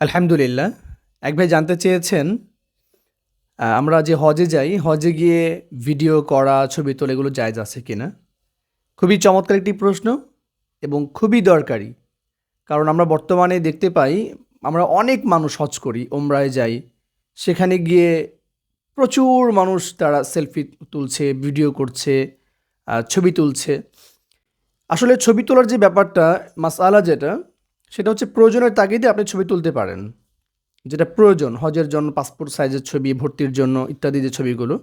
আলহামদুলিল্লাহ। এক ভাই জানতে চেয়েছেন আমরা যে হজে যাই, হজে গিয়ে ভিডিও করা, ছবি তোলা এগুলো জায়জ আছে কি না খুবই চমৎকার একটি প্রশ্ন এবং খুবই দরকারি। কারণ আমরা বর্তমানে দেখতে পাই, আমরা অনেক মানুষ হজ করি ওমরায় যাই। সেখানে গিয়ে প্রচুর মানুষ তারা সেলফি তুলছে ভিডিও করছে ছবি তুলছে। আসলে ছবি তোলার যে ব্যাপারটা, মাসালা যেটা সেটা হচ্ছে প্রয়োজনের তাগিদে আপনি ছবি তুলতে পারেন। যেটা প্রয়োজন, হজের জন্য পাসপোর্ট সাইজের ছবি, ভর্তির জন্য ইত্যাদি যে ছবিগুলো,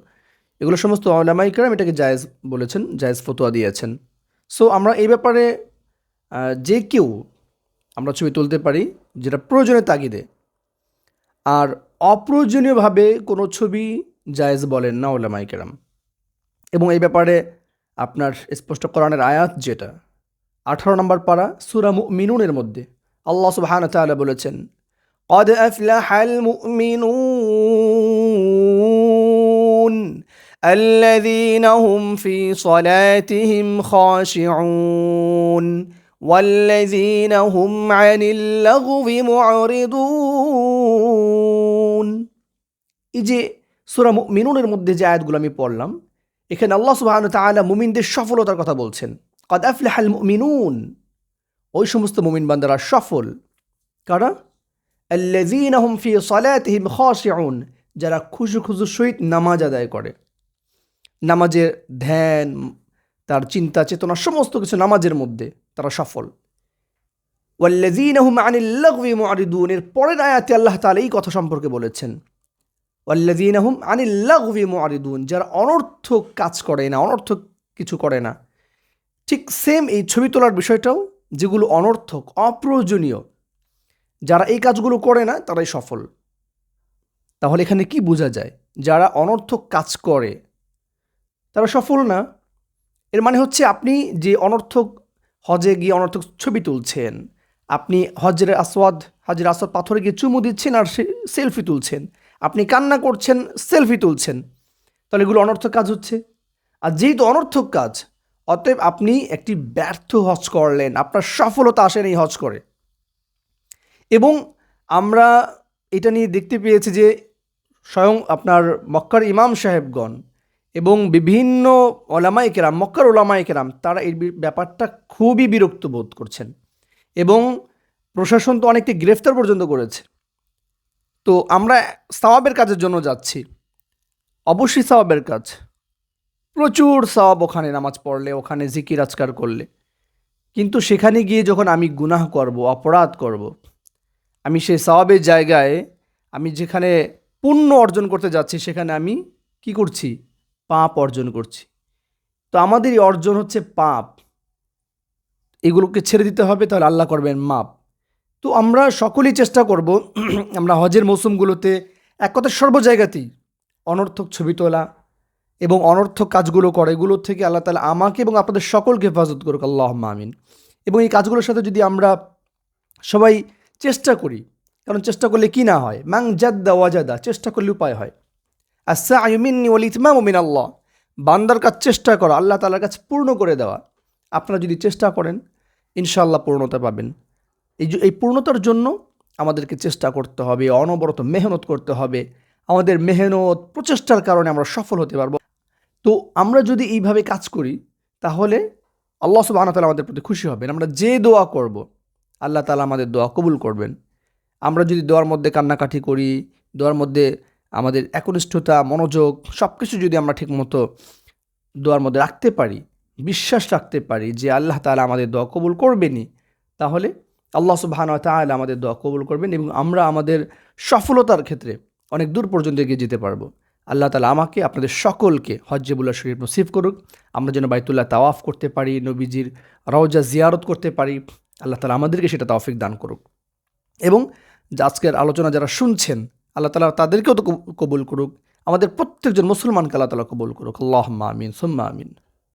এগুলো সমস্ত অলামাইকরাম এটাকে জায়েজ বলেছেন, জায়েজ ফতোয়া দিয়েছেন। সো আমরা এই ব্যাপারে যে কেউ আমরা ছবি তুলতে পারি, যেটা প্রয়োজনের তাগিদে, আর অপ্রয়োজনীয়ভাবে কোনো ছবি জায়েজ বলেন না ওলামাইকেরাম। এবং এই ব্যাপারে আপনার স্পষ্ট কোরআনের আয়াত যেটা, আঠারো নম্বর পাড়া সুরা মিনুনের মধ্যে আল্লাহ সুবহান তাআলা বলেছেন قد أفلح المؤمنون الذين هم في صلاتهم خاشعون والذين هم عن اللغو معرضون এই যে সুরা মিনুনের মধ্যে যে আয়াতগুলো আমি পড়লাম এখানে আল্লাহ সুবহান তাআলা মুমিনদের সফলতার কথা বলছেন কদ আফলাহাল মুমিনুন ওই সমস্ত মুমিন বান্দারা সফল। কারা? আল্লাযীনা হুম ফি সালাতিহিম খাশিউন, যারা খুশু খুশু সহিত নামাজ আদায় করে। নামাজের ধ্যান, তার চিন্তা, চেতনা, সমস্ত কিছু নামাজের মধ্যে তারা সফল। ওয়াল্লাযীনা হুম আনিল লাগবি মুআরিদুন, এর পরের আয়াতে আল্লাহ তাআলা এই কথা সম্পর্কে বলেছেন। ওয়াল্লাযীনা হুম আনিল লাগবি মুআরিদুন, যারা অনর্থক কাজ করে না, অনর্থক কিছু করে না। ঠিক সেম এই ছবি তোলার বিষয়টাও যেগুলো অনর্থক, অপ্রয়োজনীয়। যারা এই কাজগুলো করে না, তারাই সফল। তাহলে এখানে কি বোঝা যায়? যারা অনর্থক কাজ করে, তারা সফল না? এর মানে হচ্ছে আপনি যে অনর্থক হজে গিয়ে অনর্থক ছবি তুলছেন, আপনি হজের আসওয়াদ হজের আসওয়াদ পাথরে গিয়ে চুমু দিচ্ছেন আর সেলফি তুলছেন। আপনি কান্না করছেন, সেলফি তুলছেন। তাহলে এগুলো অনর্থক কাজ হচ্ছে। আর যেহেতু অনর্থক কাজ অতএব আপনি একটি ব্যর্থ হজ করলেন, আপনার সফলতা আসেন এই হজ করে। এবং আমরা এটা নিয়ে দেখতে পেয়েছি যে স্বয়ং আপনার মক্কার ইমাম সাহেবগণ এবং বিভিন্ন ওলামাই কেরাম, মক্কার ওলামাই কেরাম, তারা এই ব্যাপারটা খুবই বিরক্ত বোধ করছেন এবং প্রশাসন তো অনেককে গ্রেফতার পর্যন্ত করেছে। তো আমরা সওয়াবের কাজের জন্য যাচ্ছি। অবশ্যই সওয়াবের কাজ। প্রচুর সওয়াব ওখানে নামাজ পড়লে, ওখানে জিকির আজকার করলে। কিন্তু সেখানে গিয়ে যখন আমি গুনাহ করব, অপরাধ করব, আমি সেই সওয়াবের জায়গায় আমি যেখানে পুণ্য অর্জন করতে যাচ্ছি, সেখানে আমি কি করছি? পাপ অর্জন করছি। তো আমাদের অর্জন হচ্ছে পাপ। এগুলোকে ছেড়ে দিতে হবে, তাহলে আল্লাহ করবেন মাপ। তো আমরা সকলেই চেষ্টা করব, আমরা হজের মৌসুমগুলোতে এক কথা সর্ব জায়গাতেই অনর্থক ছবি তোলা এবং অনর্থক কাজগুলো করে এগুলোর থেকে আল্লাহ তালা আমাকে এবং আপনাদের সকলকে হেফাজত করুক আল্লাহ আমিন। এবং এই কাজগুলোর সাথে যদি আমরা সবাই চেষ্টা করি, কারণ চেষ্টা করলে কি না হয়? মাং জাদ্দা ওয়াজাদা, চেষ্টা করলে উপায় হয়। আসা আয়ুমিনী ওল ইতমাম মিন আল্লাহ বান্দার কাজ চেষ্টা করা, আল্লাহ তালার কাছে পূর্ণ করে দেওয়া। আপনারা যদি চেষ্টা করেন, ইনশাআল্লাহ পূর্ণতা পাবেন। এই এই পূর্ণতার জন্য আমাদেরকে চেষ্টা করতে হবে, অনবরত মেহনত করতে হবে। আমাদের মেহনত, প্রচেষ্টার কারণে আমরা সফল হতে পারব। তো আমরা যদি এইভাবে কাজ করি, তাহলে আল্লাহ সুবাহ তালা আমাদের প্রতি খুশি হবেন। আমরা যে দোয়া করব, আল্লাহ তালা আমাদের দোয়া কবুল করবেন। আমরা যদি দোয়ার মধ্যে কান্নাকাটি করি, দোয়ার মধ্যে আমাদের একনিষ্ঠতা, মনোযোগ সব কিছু যদি আমরা ঠিকমতো দোয়ার মধ্যে রাখতে পারি, বিশ্বাস রাখতে পারি যে আল্লাহ তালা আমাদের দোয়া কবুল করবেনই, তাহলে আল্লাহ সুবাহান তাআলা আমাদের দোয়া কবুল করবেন এবং আমরা আমাদের সফলতার ক্ষেত্রে অনেক দূর পর্যন্ত এগিয়ে যেতে পারব। আল্লাহ তালা আমাকে, আপনাদের সকলকে হজ্জেবুল্লাহ শরীফ নসিফ করুক। আমরা যেন বাইতুল্লাহ তাওয়াফ করতে পারি, নবীজির রওজা জিয়ারত করতে পারি। আল্লাহ তালা আমাদেরকে সেটা তাওফিক দান করুক। এবং আজকের আলোচনা যারা শুনছেন, আল্লাহ তালা তাদেরকেও তো কবুল করুক। আমাদের প্রত্যেকজন মুসলমানকে আল্লাহ তালা কবুল করুক। আল্লাহ আমিন, সুম্মা আমিন।